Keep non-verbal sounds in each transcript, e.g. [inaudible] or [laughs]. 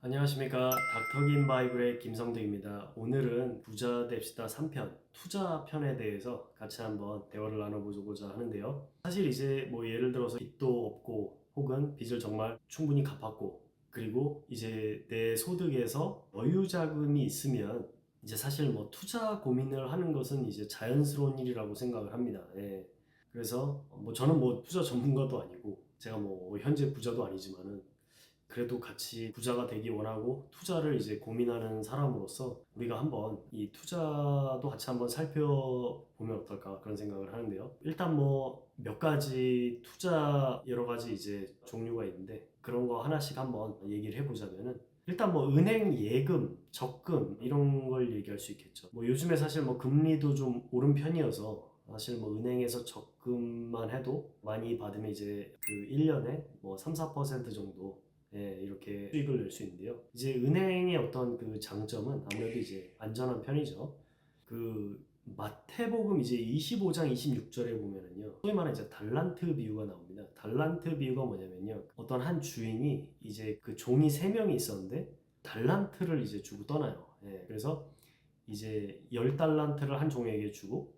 안녕하십니까 닥터긴 바이블의 김성득입니다. 오늘은 부자 됩시다 3편 투자 편에 대해서 같이 한번 대화를 나눠보고자 하는데요. 사실 이제 뭐 예를 들어서 빚도 없고 혹은 빚을 정말 충분히 갚았고 그리고 이제 내 소득에서 여유 자금이 있으면 이제 사실 뭐 투자 고민을 하는 것은 이제 자연스러운 일이라고 생각을 합니다. 예. 그래서 뭐 저는 뭐 투자 전문가도 아니고 제가 뭐 현재 부자도 아니지만은 그래도 같이 부자가 되기 원하고 투자를 이제 고민하는 사람으로서 우리가 한번 이 투자도 같이 한번 살펴보면 어떨까 그런 생각을 하는데요. 일단 뭐 몇 가지 투자 여러 가지 이제 종류가 있는데 그런 거 하나씩 한번 얘기를 해보자면은 일단 뭐 은행 예금, 적금 이런 걸 얘기할 수 있겠죠. 뭐 요즘에 사실 뭐 금리도 좀 오른 편이어서 사실 뭐 은행에서 적금만 해도 많이 받으면 이제 그 1년에 뭐 3, 4% 정도 예, 이렇게 수익을 낼 수 있는데요. 이제 은행의 어떤 그 장점은 아무래도 이제 안전한 편이죠. 그 마태복음 이제 25장 26절에 보면은요. 소위 말하는 이제 달란트 비유가 나옵니다. 달란트 비유가 뭐냐면요. 어떤 한 주인이 이제 그 종이 세 명이 있었는데 달란트를 이제 주고 떠나요. 예, 그래서 이제 열 달란트를 한 종에게 주고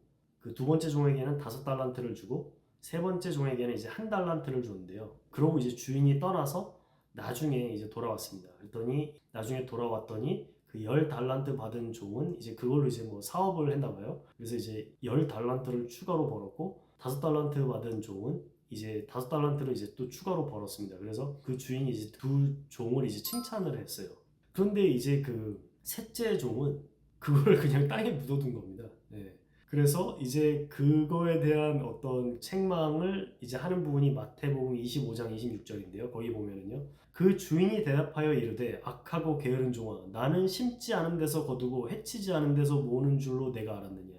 그 두 번째 종에게는 다섯 달란트를 주고 세 번째 종에게는 이제 한 달란트를 줬는데요. 그러고 이제 주인이 떠나서 나중에 이제 돌아왔습니다. 그랬더니 나중에 돌아왔더니 그 열 달란트 받은 종은 이제 그걸로 이제 뭐 사업을 했나 봐요. 그래서 이제 열 달란트를 추가로 벌었고 다섯 달란트 받은 종은 이제 다섯 달란트를 이제 또 추가로 벌었습니다. 그래서 그 주인이 이제 두 종을 이제 칭찬을 했어요. 그런데 이제 그 셋째 종은 그걸 그냥 [laughs] 땅에 묻어둔 겁니다. 네. 그래서 이제 그거에 대한 어떤 책망을 이제 하는 부분이 마태복음 25장 26절인데요. 거기 보면은요. 그 주인이 대답하여 이르되 악하고 게으른 종아 나는 심지 않은 데서 거두고 해치지 않은 데서 모으는 줄로 내가 알았느냐.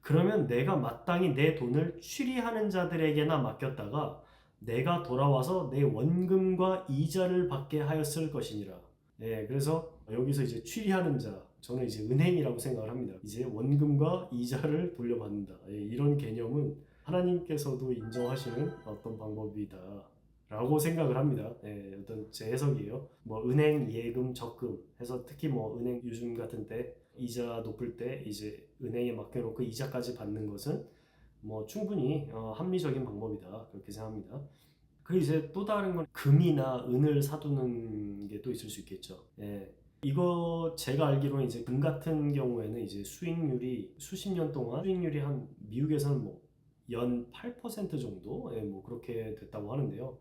그러면 내가 마땅히 내 돈을 취리하는 자들에게나 맡겼다가 내가 돌아와서 내 원금과 이자를 받게 하였을 것이니라. 네, 그래서 여기서 이제 취리하는 자, 저는 이제 은행이라고 생각을 합니다. 이제 원금과 이자를 돌려받는다. 예, 이런 개념은 하나님께서도 인정하시는 어떤 방법이다. 라고 생각을 합니다. 예, 어떤 제 해석이에요. 뭐 은행 예금 적금 해서 특히 뭐 은행 요즘 같은 때 이자 높을 때 이제 은행에 맡겨놓고 이자까지 받는 것은 뭐 충분히 어, 합리적인 방법이다 그렇게 생각합니다. 그리고 이제 또 다른 건 금이나 은을 사두는 게 또 있을 수 있겠죠. 예. 이거 제가 알기로는 이제 금 같은 경우에는 이제 수익률이 수십 년 동안 수익률이 한 미국에서는 뭐 연 8% 정도 예, 뭐 그렇게 됐다고 하는데요.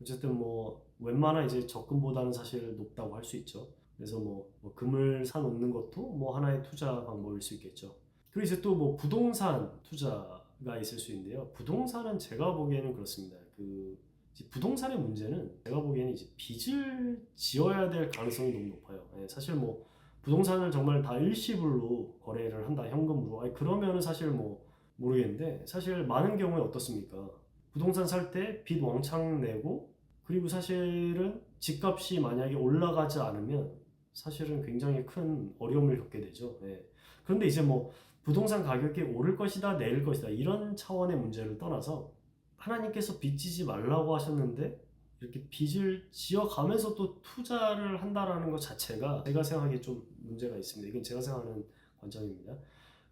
어쨌든 뭐 웬만한 이제 적금보다는 사실 높다고 할 수 있죠. 그래서 뭐, 뭐 금을 사 놓는 것도 뭐 하나의 투자 방법일 수 있겠죠. 그리고 이제 또 뭐 부동산 투자가 있을 수 있는데요. 부동산은 제가 보기에는 그렇습니다. 그 부동산의 문제는 제가 보기에는 이제 빚을 지어야 될 가능성이 너무 높아요. 예, 사실 뭐 부동산을 정말 다 일시불로 거래를 한다 현금으로 아니 그러면은 사실 뭐 모르겠는데 사실 많은 경우에 어떻습니까? 부동산 살 때 빚 왕창 내고 그리고 사실은 집값이 만약에 올라가지 않으면 사실은 굉장히 큰 어려움을 겪게 되죠. 예. 그런데 이제 뭐 부동산 가격이 오를 것이다 내릴 것이다 이런 차원의 문제를 떠나서 하나님께서 빚지지 말라고 하셨는데 이렇게 빚을 지어가면서 또 투자를 한다라는 것 자체가 제가 생각하기에 좀 문제가 있습니다. 이건 제가 생각하는 관점입니다.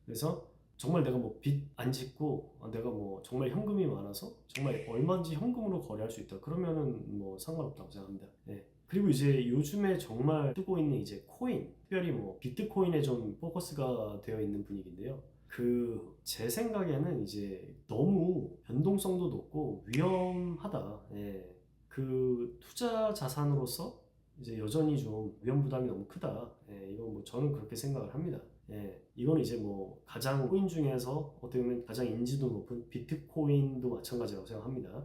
그래서 정말 내가 뭐 빚 안 짓고 아, 내가 뭐 정말 현금이 많아서 정말 얼마인지 현금으로 거래할 수 있다. 그러면은 뭐 상관없다고 생각합니다. 네. 그리고 이제 요즘에 정말 뜨고 있는 이제 코인, 특별히 뭐 비트코인에 좀 포커스가 되어 있는 분위기인데요. 그 제 생각에는 이제 너무 변동성도 높고 위험하다. 예. 그 투자 자산으로서 이제 여전히 좀 위험 부담이 너무 크다. 예, 이건 뭐 저는 그렇게 생각을 합니다. 예, 이건 이제 뭐 가장 코인 중에서 어떻게 보면 가장 인지도 높은 비트코인도 마찬가지라고 생각합니다.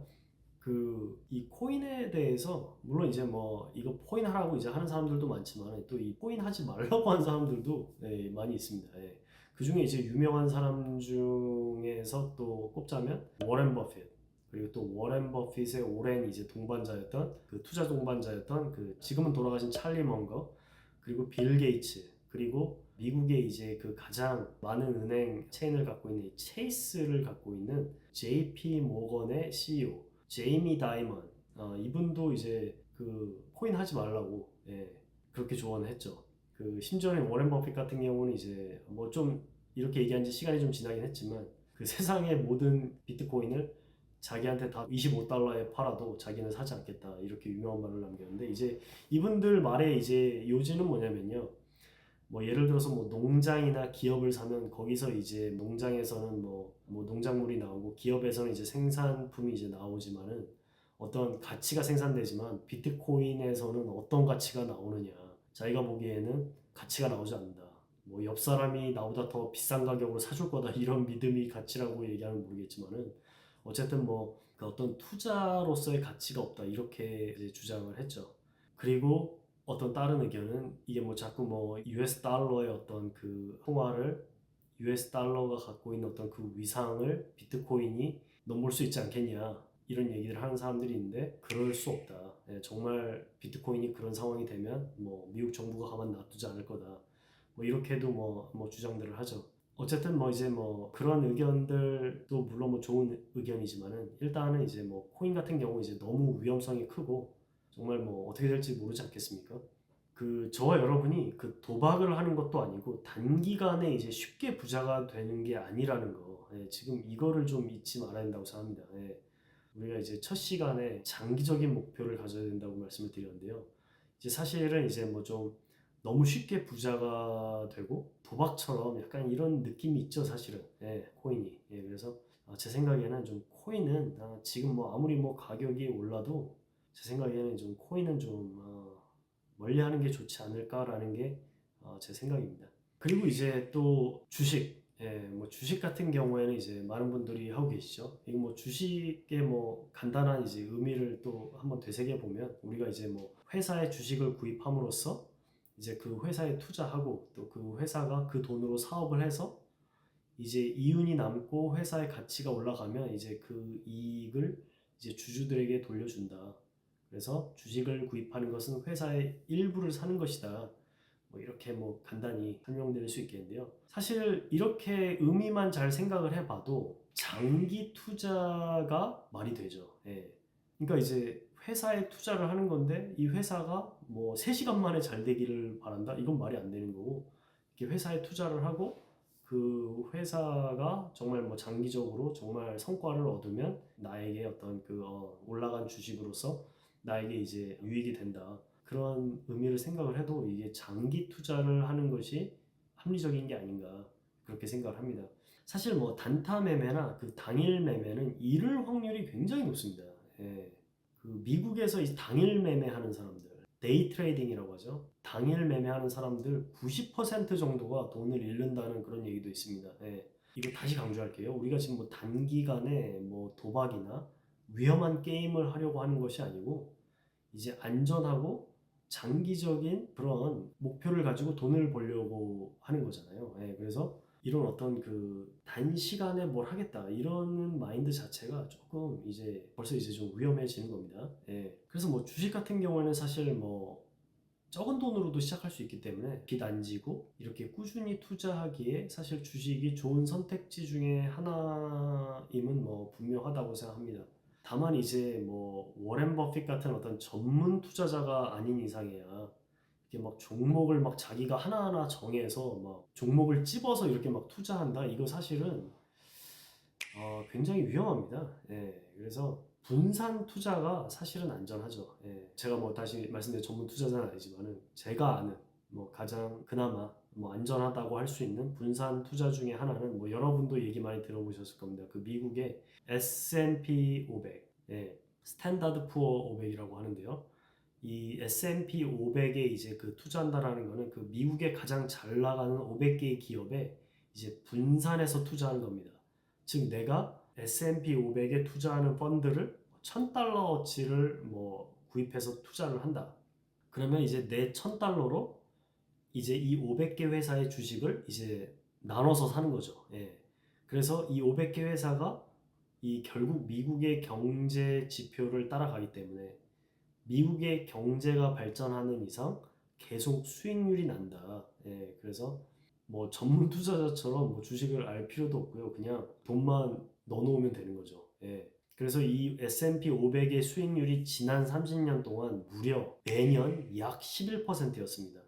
그 이 코인에 대해서 물론 이제 뭐 이거 코인 하라고 이제 하는 사람들도 많지만 또 이 코인 하지 말라고 하는 사람들도 예, 많이 있습니다. 예. 그 중에 이제 유명한 사람 중에서 또 꼽자면 워렌 버핏 그리고 또 워렌 버핏의 오랜 이제 동반자였던 그 투자 동반자였던 그 지금은 돌아가신 찰리 먼거 그리고 빌 게이츠 그리고 미국의 이제 그 가장 많은 은행 체인을 갖고 있는 이 체이스를 갖고 있는 JP 모건의 CEO 제이미 다이먼 어, 이분도 이제 그 코인 하지 말라고 예, 그렇게 조언을 했죠. 그 심지어는 워렌 버핏 같은 경우는 이제 뭐 좀 이렇게 얘기한 지 시간이 좀 지나긴 했지만 그 세상의 모든 비트코인을 자기한테 다 25달러에 팔아도 자기는 사지 않겠다 이렇게 유명한 말을 남겼는데 이제 이분들 말에 이제 요지는 뭐냐면요. 뭐 예를 들어서 뭐 농장이나 기업을 사면 거기서 이제 농장에서는 뭐, 뭐 농작물이 나오고 기업에서는 이제 생산품이 이제 나오지만은 어떤 가치가 생산되지만 비트코인에서는 어떤 가치가 나오느냐 자기가 보기에는 가치가 나오지 않는다 뭐 옆 사람이 나보다 더 비싼 가격으로 사줄 거다 [laughs] 이런 믿음이 가치라고 얘기하면 모르겠지만은 어쨌든 뭐그 어떤 투자로서의 가치가 없다 이렇게 주장을 했죠. 그리고 어떤 다른 의견은 이게 뭐 자꾸 뭐 US 달러의 어떤 그 통화를 US 달러가 갖고 있는 어떤 그 위상을 비트코인이 넘볼 수 있지 않겠냐 이런 얘기를 하는 사람들이 있는데 그럴 수 없다. 예, 정말 비트코인이 그런 상황이 되면 뭐 미국 정부가 가만 놔두지 않을 거다. 뭐 이렇게도 뭐, 뭐 주장들을 하죠. 어쨌든 뭐 이제 뭐 그런 의견들도 물론 뭐 좋은 의견이지만은 일단은 이제 뭐 코인 같은 경우 이제 너무 위험성이 크고 정말 뭐 어떻게 될지 모르지 않겠습니까? 그 저와 여러분이 그 도박을 하는 것도 아니고 단기간에 이제 쉽게 부자가 되는 게 아니라는 거 예, 지금 이거를 좀 잊지 말아야 된다고 생각합니다. 예, 우리가 이제 첫 시간에 장기적인 목표를 가져야 된다고 말씀을 드렸는데요. 이제 사실은 이제 뭐 좀 너무 쉽게 부자가 되고 도박처럼 약간 이런 느낌이 있죠 사실은 예, 코인이 예, 그래서 아, 제 생각에는 좀 코인은 아, 지금 뭐 아무리 뭐 가격이 올라도 제 생각에는 좀 코인은 좀 어, 멀리하는 게 좋지 않을까라는 게 어, 제 생각입니다. 그리고 이제 또 주식 예, 뭐 주식 같은 경우에는 이제 많은 분들이 하고 계시죠. 이거 뭐 주식의 뭐 간단한 이제 의미를 또 한번 되새겨 보면 우리가 이제 뭐 회사의 주식을 구입함으로써 이제 그 회사에 투자하고 또 그 회사가 그 돈으로 사업을 해서 이제 이윤이 남고 회사의 가치가 올라가면 이제 그 이익을 이제 주주들에게 돌려준다. 그래서 주식을 구입하는 것은 회사의 일부를 사는 것이다. 뭐 이렇게 뭐 간단히 설명드릴 수 있겠는데요. 사실 이렇게 의미만 잘 생각을 해봐도 장기 투자가 말이 되죠. 예. 그러니까 이제 회사에 투자를 하는 건데 이 회사가 뭐 3시간 만에 잘 되기를 바란다? 이건 말이 안 되는 거고 이렇게 회사에 투자를 하고 그 회사가 정말 뭐 장기적으로 정말 성과를 얻으면 나에게 어떤 그 어, 올라간 주식으로서 나에게 이제 유익이 된다. 그런 의미를 생각을 해도 이게 장기 투자를 하는 것이 합리적인 게 아닌가 그렇게 생각을 합니다. 사실 뭐 단타 매매나 그 당일 매매는 잃을 확률이 굉장히 높습니다. 예. 그 미국에서 이 당일 매매하는 사람들, 데이 트레이딩이라고 하죠. 당일 매매하는 사람들 90% 정도가 돈을 잃는다는 그런 얘기도 있습니다. 예. 이거 다시 강조할게요. 우리가 지금 뭐 단기간에 뭐 도박이나 위험한 게임을 하려고 하는 것이 아니고 이제 안전하고 장기적인 그런 목표를 가지고 돈을 벌려고 하는 거잖아요. 예, 그래서 이런 어떤 그 단시간에 뭘 하겠다 이런 마인드 자체가 조금 이제 벌써 이제 좀 위험해지는 겁니다. 예, 그래서 뭐 주식 같은 경우에는 사실 뭐 적은 돈으로도 시작할 수 있기 때문에 빚 안 지고 이렇게 꾸준히 투자하기에 사실 주식이 좋은 선택지 중에 하나임은 뭐 분명하다고 생각합니다. 다만 이제 뭐 워렌 버핏 같은 어떤 전문 투자자가 아닌 이상이야. 이렇게 막 종목을 막 자기가 하나하나 정해서 막 종목을 찝어서 이렇게 막 투자한다. 이거 사실은 어, 굉장히 위험합니다. 예, 그래서 분산 투자가 사실은 안전하죠. 예, 제가 뭐 다시 말씀드린 전문 투자자는 아니지만은 제가 아는 뭐 가장 그나마 뭐 안전하다고 할 수 있는 분산 투자 중에 하나는 뭐 여러분도 얘기 많이 들어보셨을 겁니다. 그 미국의 S&P 500, 예, 스탠다드 푸어 500이라고 하는데요. 이 S&P 500에 이제 그 투자한다라는 거는 그 미국의 가장 잘 나가는 500개의 기업에 이제 분산해서 투자하는 겁니다. 즉 내가 S&P 500에 투자하는 펀드를 1000달러어치를 뭐 구입해서 투자를 한다. 그러면 이제 내 1000달러로 이제 이 500개 회사의 주식을 이제 나눠서 사는 거죠. 예. 그래서 이 500개 회사가 이 결국 미국의 경제 지표를 따라가기 때문에 미국의 경제가 발전하는 이상 계속 수익률이 난다. 예, 그래서 뭐 전문 투자자처럼 뭐 주식을 알 필요도 없고요. 그냥 돈만 넣어놓으면 되는 거죠. 예. 그래서 이 S&P 500의 수익률이 지난 30년 동안 무려 매년 약 11%였습니다.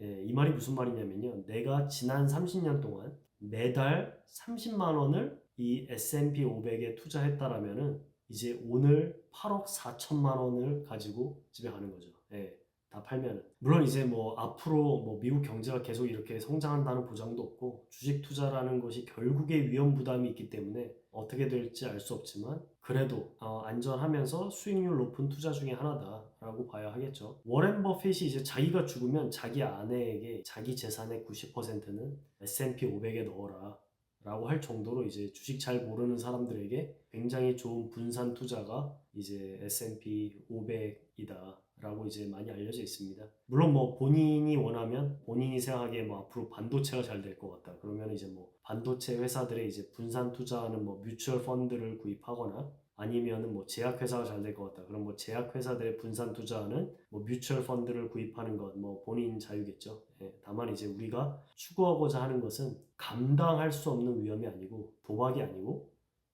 예, 이 말이 무슨 말이냐면요. 내가 지난 30년 동안 매달 30만 원을 이 S&P 500에 투자했다라면은 이제 오늘 8억 4천만 원을 가지고 집에 가는 거죠. 예. 다 팔면은 물론 이제 뭐 앞으로 뭐 미국 경제가 계속 이렇게 성장한다는 보장도 없고 주식 투자라는 것이 결국에 위험 부담이 있기 때문에 어떻게 될지 알 수 없지만 그래도 어, 안전하면서 수익률 높은 투자 중에 하나다라고 봐야 하겠죠. 워렌 버핏이 이제 자기가 죽으면 자기 아내에게 자기 재산의 90%는 S&P 500에 넣어라. 라고 할 정도로 이제 주식 잘 모르는 사람들에게 굉장히 좋은 분산 투자가 이제 S&P 500이다 라고 이제 많이 알려져 있습니다. 물론 뭐 본인이 원하면 본인이 생각하기에 뭐 앞으로 반도체가 잘 될 것 같다. 그러면 이제 뭐 반도체 회사들의 이제 분산 투자하는 뭐 뮤추얼 펀드를 구입하거나 아니면은 뭐 제약 회사가 잘 될 것 같다. 그럼 뭐 제약 회사들의 분산 투자하는 뭐 뮤추얼 펀드를 구입하는 것 뭐 본인 자유겠죠. 예, 다만 이제 우리가 추구하고자 하는 것은 감당할 수 없는 위험이 아니고 도박이 아니고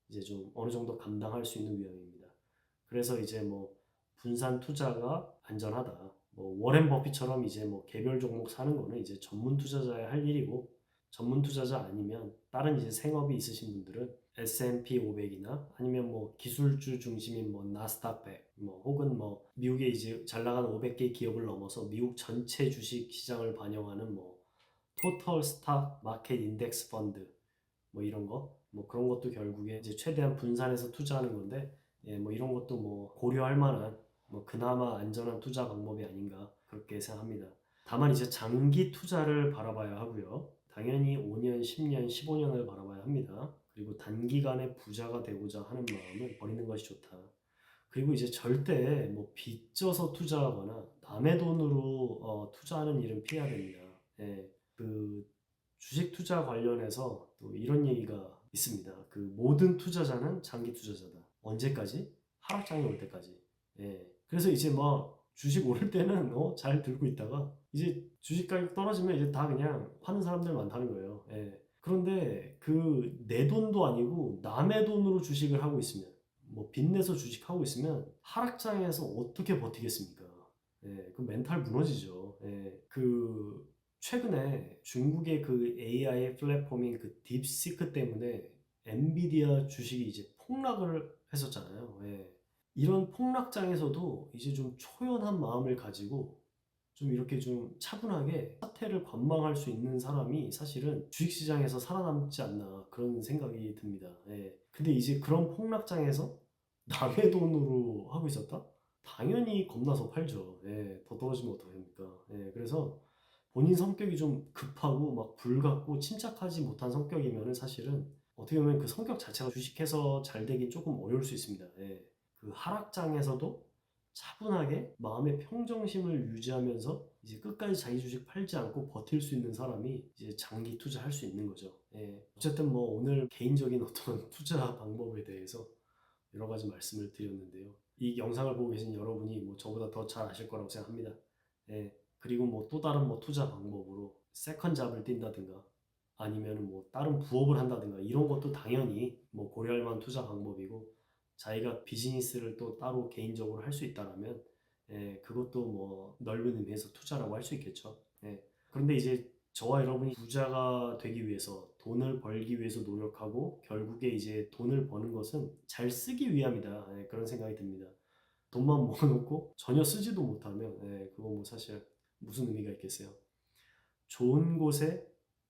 이제 좀 어느 정도 감당할 수 있는 위험입니다. 그래서 이제 뭐 분산 투자가 안전하다. 뭐 워렌 버핏처럼 이제 뭐 개별 종목 사는 거는 이제 전문 투자자의 할 일이고 전문 투자자 아니면 다른 이제 생업이 있으신 분들은 S&P 500이나 아니면 뭐 기술주 중심인 뭐 나스닥 100, 뭐 혹은 뭐 미국의 이제 잘 나가는 500개 기업을 넘어서 미국 전체 주식 시장을 반영하는 뭐 토털 스탁 마켓 인덱스 펀드 뭐 이런 거 뭐 그런 것도 결국에 이제 최대한 분산해서 투자하는 건데 예, 뭐 이런 것도 뭐 고려할 만한 뭐 그나마 안전한 투자 방법이 아닌가 그렇게 생각합니다. 다만 이제 장기 투자를 바라봐야 하고요. 당연히 5년, 10년, 15년을 바라봐야 합니다. 그리고 단기간에 부자가 되고자 하는 마음을 버리는 것이 좋다. 그리고 이제 절대 뭐 빚져서 투자하거나 남의 돈으로 어, 투자하는 일은 피해야 됩니다. 예, 그 주식 투자 관련해서 또 이런 얘기가 있습니다. 그 모든 투자자는 장기 투자자다. 언제까지? 하락장이 올 때까지. 예. 그래서 이제 뭐 주식 오를 때는 어, 잘 들고 있다가 이제 주식 가격 떨어지면 이제 다 그냥 파는 사람들 많다는 거예요. 예. 그런데 그 내 돈도 아니고 남의 돈으로 주식을 하고 있으면 뭐 빚내서 주식하고 있으면 하락장에서 어떻게 버티겠습니까? 예, 그 멘탈 무너지죠. 예, 그 최근에 중국의 그 AI 플랫폼인 그 딥시크 때문에 엔비디아 주식이 이제 폭락을 했었잖아요. 예. 이런 폭락장에서도 이제 좀 초연한 마음을 가지고 좀 이렇게 좀 차분하게 사태를 관망할 수 있는 사람이 사실은 주식시장에서 살아남지 않나 그런 생각이 듭니다. 예. 근데 이제 그런 폭락장에서 남의 돈으로 하고 있었다? 당연히 겁나서 팔죠. 예. 더 떨어지면 어떡합니까? 예. 그래서 본인 성격이 좀 급하고 막 불같고 침착하지 못한 성격이면은 사실은 어떻게 보면 그 성격 자체가 주식해서 잘 되긴 조금 어려울 수 있습니다. 예. 그 하락장에서도 차분하게 마음의 평정심을 유지하면서 이제 끝까지 자기 주식 팔지 않고 버틸 수 있는 사람이 이제 장기 투자할 수 있는 거죠. 예. 어쨌든 뭐 오늘 개인적인 [laughs] 어떤 투자 방법에 대해서 여러 가지 말씀을 드렸는데요. 이 영상을 보고 계신 여러분이 뭐 저보다 더 잘 아실 거라고 생각합니다. 예. 그리고 뭐 또 다른 뭐 투자 방법으로 세컨 잡을 뛴다든가 아니면 뭐 다른 부업을 한다든가 이런 것도 당연히 뭐 고려할 만한 투자 방법이고 자기가 비즈니스를 또 따로 개인적으로 할 수 있다라면 예, 그것도 뭐 넓은 의미에서 투자라고 할 수 있겠죠. 예. 그런데 이제 저와 여러분이 부자가 되기 위해서 돈을 벌기 위해서 노력하고 결국에 이제 돈을 버는 것은 잘 쓰기 위함이다. 예, 그런 생각이 듭니다. 돈만 [laughs] 모아놓고 전혀 쓰지도 못하면 예, 그거 뭐 사실 무슨 의미가 있겠어요. 좋은 곳에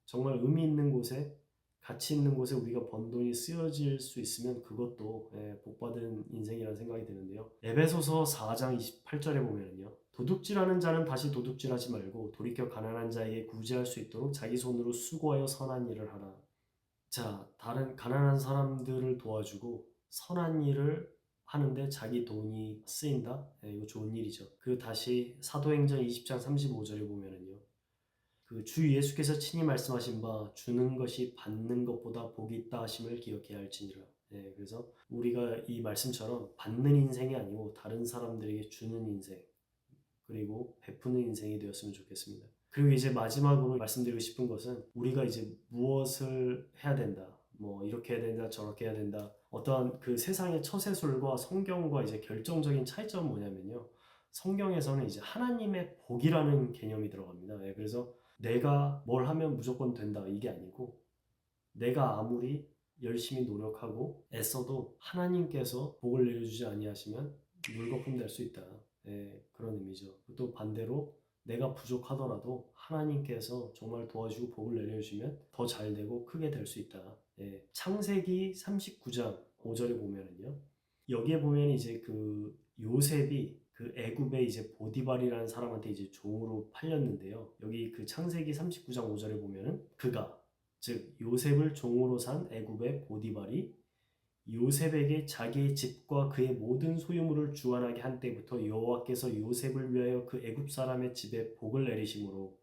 정말 의미 있는 곳에 가치 있는 곳에 우리가 번 돈이 쓰여질 수 있으면 그것도 예, 복받은 인생이라는 생각이 드는데요. 에베소서 4장 28절에 보면은요. 도둑질하는 자는 다시 도둑질하지 말고 돌이켜 가난한 자에게 구제할 수 있도록 자기 손으로 수고하여 선한 일을 하라. 자, 다른 가난한 사람들을 도와주고 선한 일을 하는데 자기 돈이 쓰인다? 예, 이거 좋은 일이죠. 그 다시 사도행전 20장 35절에 보면은요. 그 주 예수께서 친히 말씀하신 바 주는 것이 받는 것보다 복이 있다 하심을 기억해야 할지니라. 네, 그래서 우리가 이 말씀처럼 받는 인생이 아니고 다른 사람들에게 주는 인생 그리고 베푸는 인생이 되었으면 좋겠습니다. 그리고 이제 마지막으로 말씀드리고 싶은 것은 우리가 이제 무엇을 해야 된다. 뭐 이렇게 해야 된다, 저렇게 해야 된다. 어떠한 그 세상의 처세술과 성경과 이제 결정적인 차이점은 뭐냐면요. 성경에서는 이제 하나님의 복이라는 개념이 들어갑니다. 예, 그래서 내가 뭘 하면 무조건 된다 이게 아니고 내가 아무리 열심히 노력하고 애써도 하나님께서 복을 내려주지 아니하시면 물거품 될 수 있다. 예, 그런 의미죠. 또 반대로 내가 부족하더라도 하나님께서 정말 도와주고 복을 내려주시면 더 잘 되고 크게 될 수 있다. 예, 창세기 39장 5절에 보면은요. 여기에 보면 이제 그 요셉이 그 애굽의 이제 보디발이라는 사람한테 이제 종으로 팔렸는데요. 여기 그 창세기 39장 5절에 보면은 그가 즉 요셉을 종으로 산 애굽의 보디발이 요셉에게 자기의 집과 그의 모든 소유물을 주관하게 한 때부터 여호와께서 요셉을 위하여 그 애굽 사람의 집에 복을 내리심으로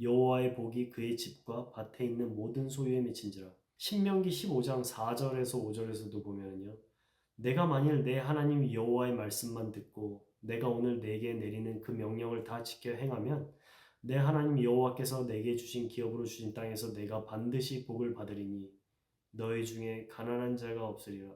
여호와의 복이 그의 집과 밭에 있는 모든 소유에 미친지라. 신명기 15장 4절에서 5절에서도 보면은요. 내가 만일 내 하나님 여호와의 말씀만 듣고 내가 오늘 내게 내리는 그 명령을 다 지켜 행하면 내 하나님 여호와께서 내게 주신 기업으로 주신 땅에서 내가 반드시 복을 받으리니 너희 중에 가난한 자가 없으리라.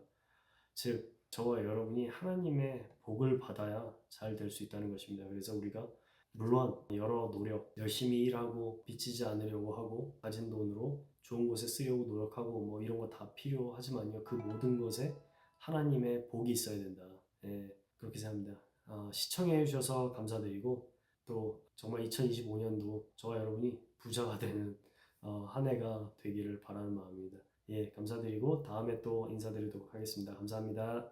즉 저와 여러분이 하나님의 복을 받아야 잘 될 수 있다는 것입니다. 그래서 우리가 물론 여러 노력, 열심히 일하고 빚지지 않으려고 하고 가진 돈으로 좋은 곳에 쓰려고 노력하고 뭐 이런 거 다 필요하지만요. 그 모든 것에 하나님의 복이 있어야 된다. 예, 그렇게 생각합니다. 아, 시청해 주셔서 감사드리고 또 정말 2025년도 저와 여러분이 부자가 되는 어, 한 해가 되기를 바라는 마음입니다. 예, 감사드리고 다음에 또 인사드리도록 하겠습니다. 감사합니다.